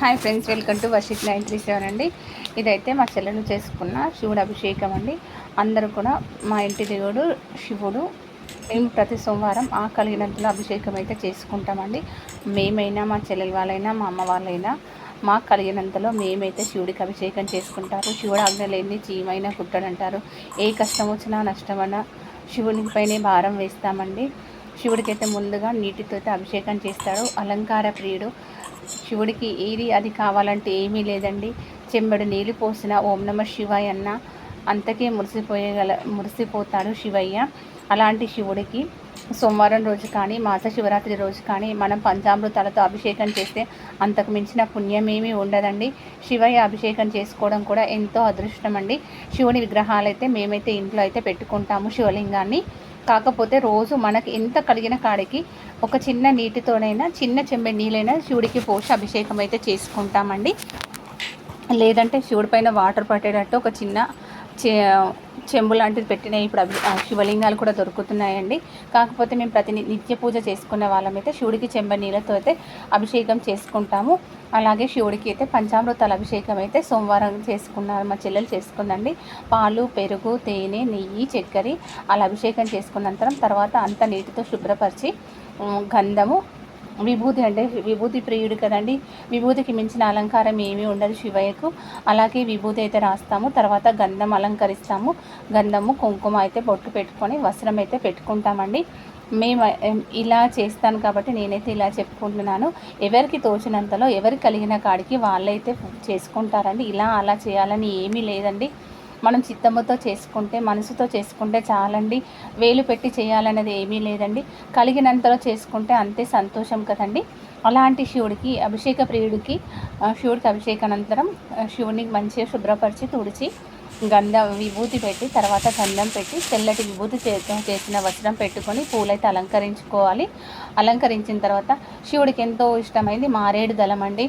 Hi friends welcome to worship nine three seven అండి. ఇదైతే మా చెల్లెలు చేసుకున్న శివుడు అభిషేకం అండి. అందరూ కూడా మా ఇంటి దేవుడు శివుడు మేము ప్రతి సోమవారం ఆ కలిగినంతలో అభిషేకం అయితే చేసుకుంటామండి. మేమైనా మా చెల్లెల వాళ్ళైనా మా అమ్మ వాళ్ళైనా మాకు కలిగినంతలో మేమైతే శివుడికి అభిషేకం చేసుకుంటారు. శివుడు ఆజ్ఞ లేని చీమైనా కుట్టడంటారు ఏ కష్టం వచ్చినా నష్టమైనా శివునిపైనే భారం వేస్తామండి. శివుడికైతే ముందుగా నీటితో అయితే అభిషేకం చేస్తాడు. అలంకార ప్రియుడు శివుడికి ఏది అది కావాలంటే ఏమీ లేదండి. చెంబడు నీళ్ళు పోసిన ఓం నమ శివాయ అన్న అంతకే మురిసిపోయేగల మురిసిపోతాడు శివయ్య. అలాంటి శివుడికి సోమవారం రోజు కానీ మాస శివరాత్రి రోజు కానీ మనం పంచామృతాలతో అభిషేకం చేస్తే అంతకు మించిన పుణ్యమేమీ ఉండదండి. శివయ్య అభిషేకం చేసుకోవడం కూడా ఎంతో అదృష్టం అండి శివుని విగ్రహాలు అయితే మేమైతే ఇంట్లో అయితే పెట్టుకుంటాము శివలింగాన్ని. కాకపోతే రోజు మనకి ఎంత కలిగిన కాడికి ఒక చిన్న నీటితోనైనా చిన్న చెంబె నీళ్ళైనా శివుడికి పోసి అభిషేకం అయితే చేసుకుంటామండి. లేదంటే శివుడి పైన వాటర్ పట్టేటట్టు ఒక చిన్న చెంబు లాంటిది పెట్టినాయి ఇప్పుడు అభి శివలింగాలు కూడా దొరుకుతున్నాయండి. కాకపోతే మేము ప్రతి నిత్య పూజ చేసుకునే వాళ్ళమైతే శివుడికి చెంబ నీళ్ళతో అయితే అభిషేకం చేసుకుంటాము. అలాగే శివుడికి అయితే పంచామృతాల అభిషేకం అయితే సోమవారం చేసుకున్నారు మా చెల్లెలు చేసుకుందండి. పాలు పెరుగు తేనె నెయ్యి చక్కెర అలా అభిషేకం చేసుకున్నంతరం తర్వాత అంత నీటితో శుభ్రపరిచి గంధము విభూతి అంటే విభూతి ప్రియుడు కదండి. విభూతికి మించిన అలంకారం ఏమీ ఉండదు శివయ్యకు. అలాగే విభూతి అయితే రాస్తాము తర్వాత గంధం అలంకరిస్తాము. గంధము కుంకుమ అయితే బొట్టు పెట్టుకొని వస్త్రం అయితే పెట్టుకుంటామండి. మేము ఇలా చేస్తాను కాబట్టి నేనైతే ఇలా చెప్పుకుంటున్నాను. ఎవరికి తోచినంతలో ఎవరికి కలిగిన కాడికి వాళ్ళైతే చేసుకుంటారండి. ఇలా అలా చేయాలని ఏమీ లేదండి. మనం చిత్తముతో చేసుకుంటే మనసుతో చేసుకుంటే చాలండి. వేలు పెట్టి చేయాలనేది ఏమీ లేదండి. కలిగినంతలో చేసుకుంటే అంతే సంతోషం కదండి. అలాంటి శివుడికి అభిషేక ప్రియుడికి శివుడికి అభిషేకానంతరం శివుని మంచిగా శుభ్రపరిచి తుడిచి గంధం విభూతి పెట్టి తర్వాత గంధం పెట్టి తెల్లటి విభూతి చేసిన వస్త్రం పెట్టుకొని పూలైతే అలంకరించుకోవాలి. అలంకరించిన తర్వాత శివుడికి ఎంతో ఇష్టమైంది మారేడు దళం అండి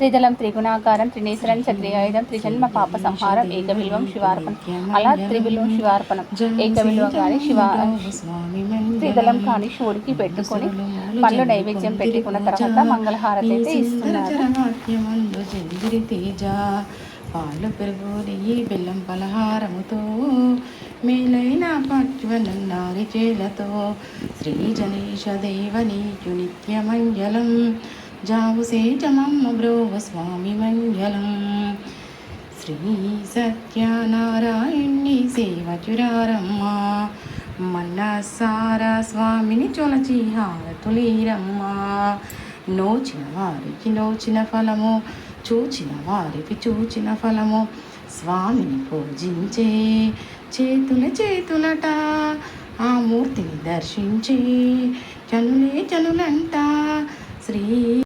త్రిదళం త్రిగుణాకారం త్రినేశ్వరం చక్రియాయుధం త్రిజన్మ పాప సంహారం ఏకవిల్వం శివార్పణం. అలా త్రివిల్వం శివార్పణం ఏకవిల్వం కానీ శివ త్రిదళం కానీ శివుడికి పెట్టుకొని పళ్ళు నైవేద్యం పెట్టుకున్న తర్వాత మంగళహారతి అయితే ఇస్తున్నారు. పాలు పెరుగు నెయ్యి బెల్లం పలహారముతో మేలైన పట్వనన్నారి చేలతో శ్రీ జనేష దేవనీయు నిత్యమంజలం జావు సేచమమ్మ బ్రోవ స్వామి మంజలం శ్రీ సత్యనారాయణి సేవచురారమ్మ మన్నసార స్వామిని చొలచి హారతులీరమ్మ. నోచిన వారికి నోచిన ఫలము చూచిన వారికి చూచిన ఫలము. స్వామిని పూజించే చేతుల చేతులట ఆ మూర్తిని దర్శించి చనులే చనులంట. శ్రీ